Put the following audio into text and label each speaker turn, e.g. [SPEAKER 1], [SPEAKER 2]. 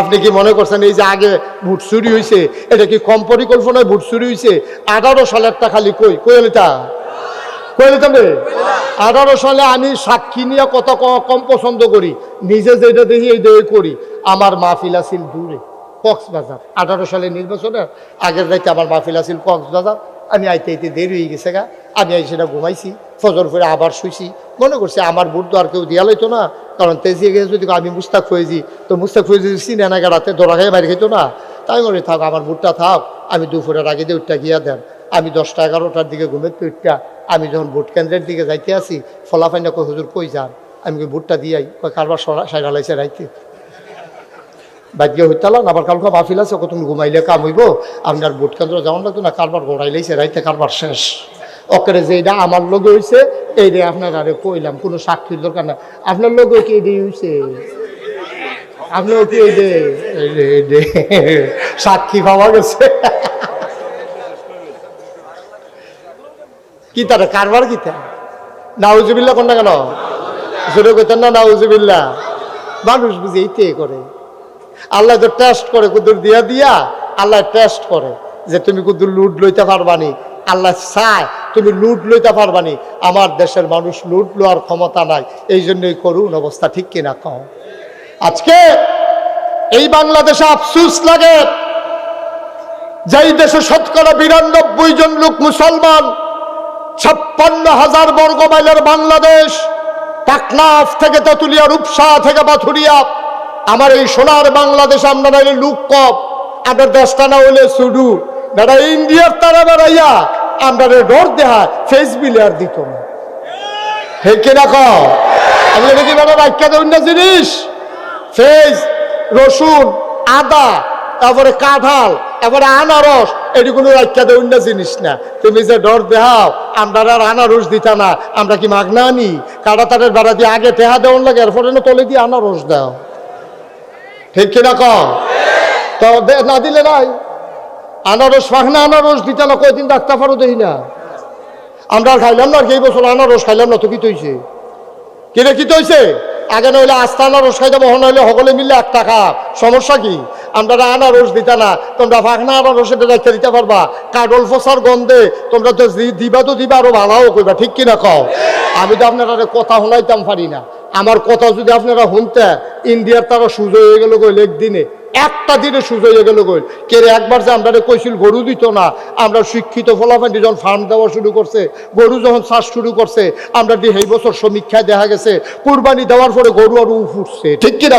[SPEAKER 1] আপনি কি মনে করছেন এই যে আগে ভোট চুরি হয়েছে এটা কি কম পরিকল্পনায় ভোট চুরি হয়েছে আঠারো সালেরটা খালি কই? কই নিতাম রে? আঠারো সালে আমি সাক্ষী নিয়ে কত কম পছন্দ করি, নিজে যেটা দেখি এই দেখে করি। আমার মাহফিল আছিল দূরে, কক্সবাজার। আঠারো সালে নির্বাচনের আগের রাইতে আমার মাহফিল আছিল কক্সবাজার। আমি আইতে আইতে দেরি হয়ে গেছে গা। আমি আই সেটা ঘুমাইছি, ফজর করে আবার শুইছি। মনে করছি আমার বুট তো আর কেউ দিয়া লইতো না, কারণ তেজিয়ে গেছে যদি আমি মুস্তাক ফয়েজি তো মুস্তাক ফয়েজি চিনে না গাড়াতে দোড়া খাই বাইরে খেতো না। তাই মনে থাক, আমার বুটটা থাক, আমি দুপুরের আগে দিয়ে উঠটা গিয়া দেন। আমি দশটা এগারোটার দিকে ঘুমের উঠটা, আমি যখন ভোট কেন্দ্রের দিকে যাইতে আসি ফলাফাইনা কই হুজুর, কই যান? আমি কই ভোটটা দিয়াই কই কারবার সাইডা লাইছে রাইতে। বাদ্য হইতালাম আবার কালকে মাহফিল আছে, কত ঘুমাইলে কাম হইব। আপনার ভোট কেন্দ্র যেমন লাগতো না, কারবার গোড়াই লাইছে, রাইতে কারবার শেষ। অকেরে যে এটা আমার লগে হয়েছে এই রে আপনার আরে কইলাম, কোনো সাক্ষীর দরকার না আপনার লগে কি এই হয়েছে আপনার কি এই। সাক্ষী পাওয়া গেছে? কি তারা, কারবার কি তা নাউজুবিল্লা কোন না কেন? জোরে কইতেন না নাউজুবিল্লা মানুষ বুঝে এইতে করে। আল্লাহ তো টেস্ট করে কুদুর দিয়া দিয়া, আল্লাহ টেস্ট করে যে তুমি কুদুর লুট লইতে পারবানি। আল্লাহ চায় তুমি লুট লইতে পারবানি। আমার দেশের মানুষ লুট লওয়ার ক্ষমতা নাই। এই জন্যই করুন অবস্থা, ঠিক কিনা কও? আজকে এই বাংলাদেশে আফসুস লাগে। যেই দেশে শতকরা বিরানব্বই জন লোক মুসলমান, ছাপ্পান্ন হাজার বর্গ মাইলের বাংলাদেশ টাকনাফ থেকে তেতুলিয়া, রূপসা থেকে পাথুরিয়া আমার এই সোনার বাংলাদেশ আমরা নাইলে লুক কপ আপনার দেশটা না হইলে সুডু বেড়া ইন্ডিয়ার তারা বেড়াইয়া আমরা ডর দেহা ফেস বিলে আর দিত না। হে আমি এটা কি বেড়া রাখা দেউন না জিনিস। ফেস রসুন, আদা, তারপরে কাঁঠাল, তারপরে আনারস, এটি কোনো রাখা দেউন না জিনিস না। তুমি যে ডর দেহাও, আমরা আর আনারস দিতা না। আমরা কি মাগনা আনি কাটা তারের বেড়া দিয়ে আগে টেহা দেওয়ার লাগে, এরপরে না তলে দিয়ে আনারস দাও। ঠিক কিনা কম তো না দিলে নাই। আনারস ফাঁকনা আনারস দিতে না, কয়দিন ডাক্তার ফারো দেখি না। আমরা আর খাইলাম না আর এই বছর আনারস খাইলাম না, তো কি তৈছে? কিরে কি তৈছে? আগে নইলে আস্তা আনারস খাইতে মহন হইলে সকলে মিললে এক টাকা সমস্যা কি? আমরা আনারস দিতা না। তোমরা ফাঁকনা আনারস এটা রেখে দিতে পারবা। কাডল ফসার গন্ধে তোমরা তো দিবা তো দিবা, আরও ভালোও কইবা, ঠিক কিনা কও? আমি তো আপনারা কথা শোনাইতাম পারি না। আমার কথা যদি আপনারা শুনতে, ইন্ডিয়ার তারা সুযোগ হয়ে গেল একদিনে একটা দিনে সুযোগ হয়ে গেল গইল কে একবার যে আমরা কৈশিল গরু দিত না, আমরা শিক্ষিত ফলাফল যখন ফার্ম দেওয়া শুরু করছে, গরু যখন চাষ শুরু করছে, আমরা এই বছর সমীক্ষায় দেখা গেছে, কুরবানি দেওয়ার পরে গরু আরও ফুটছে ঠিক কিনা?